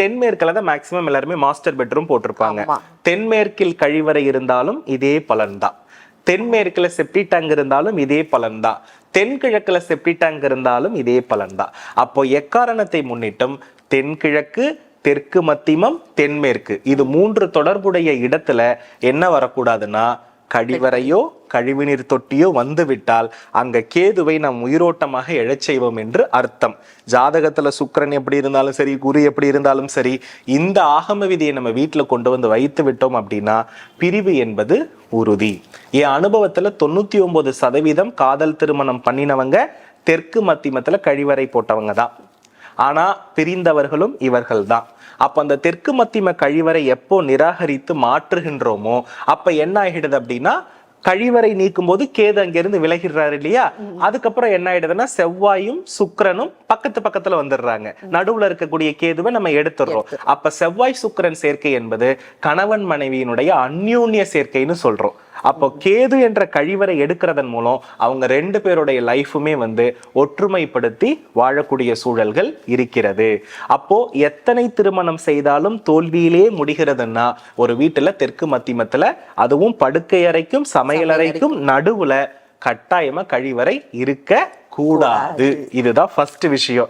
தென்மேற்குல தான் மேக்சிமம் எல்லாருமே master bedroom போட்டிருப்பாங்க. தென்மேற்கில் கழிவறை இருந்தாலும் இதே பலன்தான். தென்மேற்குல செப்டி டேங்க் இருந்தாலும் இதே பலன்தான். தென்கிழக்குல செப்டி டேங்க் இருந்தாலும் இதே பலன்தான். அப்போ எக்காரணத்தை முன்னிட்டும் தென்கிழக்கு தெற்கு மத்திமம் தென்மேற்கு இது மூன்று தொடர்புடைய இடத்துல என்ன வரக்கூடாதுன்னா கழிவறையோ கழிவுநீர் தொட்டியோ வந்துவிட்டால் அங்க கேதுவை நாம் உயிரோட்டமாக எழச் செய்வோம் என்று அர்த்தம். ஜாதகத்துல சுக்கிரன் எப்படி இருந்தாலும் சரி குரு எப்படி இருந்தாலும் சரி இந்த ஆகம விதியை நம்ம வீட்டுல கொண்டு வந்து வைத்து விட்டோம் அப்படின்னா பிரிவு என்பது உறுதி. என் அனுபவத்துல தொண்ணூத்தி ஒன்பது சதவீதம் காதல் திருமணம் பண்ணினவங்க தெற்கு மத்திமத்தில் கழிவறை போட்டவங்க தான். ஆனா பிரிந்தவர்களும் இவர்கள்தான் அப்ப அந்த தெற்கு மத்திம கழிவறை எப்போ நிராகரித்து மாற்றுகின்றோமோ அப்ப என்ன ஆகிடுது அப்படின்னா கழிவறை நீக்கும் போது கேது அங்கிருந்து விலகிடுறாரு இல்லையா? அதுக்கப்புறம் என்ன ஆயிடுதுன்னா செவ்வாயும் சுக்கிரனும் பக்கத்து பக்கத்துல வந்துடுறாங்க. நடுவுல இருக்கக்கூடிய கேதுவை நம்ம எடுத்துடுறோம். அப்ப செவ்வாய் சுக்கிரன் சேர்க்கை என்பது கணவன் மனைவியினுடைய அந்யோன்ய சேர்க்கைன்னு சொல்றோம். அப்போ கேது என்ற கழிவறை எடுக்கிறதன் மூலம் அவங்க ரெண்டு பேருடைய லைஃபுமே வந்து ஒற்றுமைப்படுத்தி வாழக்கூடிய சூழல்கள் இருக்கிறது. அப்போ எத்தனை திருமணம் செய்தாலும் தோல்வியிலே முடிகிறதுன்னா ஒரு வீட்டுல தெற்கு மத்திமத்துல அதுவும் படுக்கை அறைக்கும் சமையலறைக்கும் நடுவுல கட்டாயமா கழிவறை இருக்க கூடாது. இதுதான் ஃபர்ஸ்ட் விஷயம்.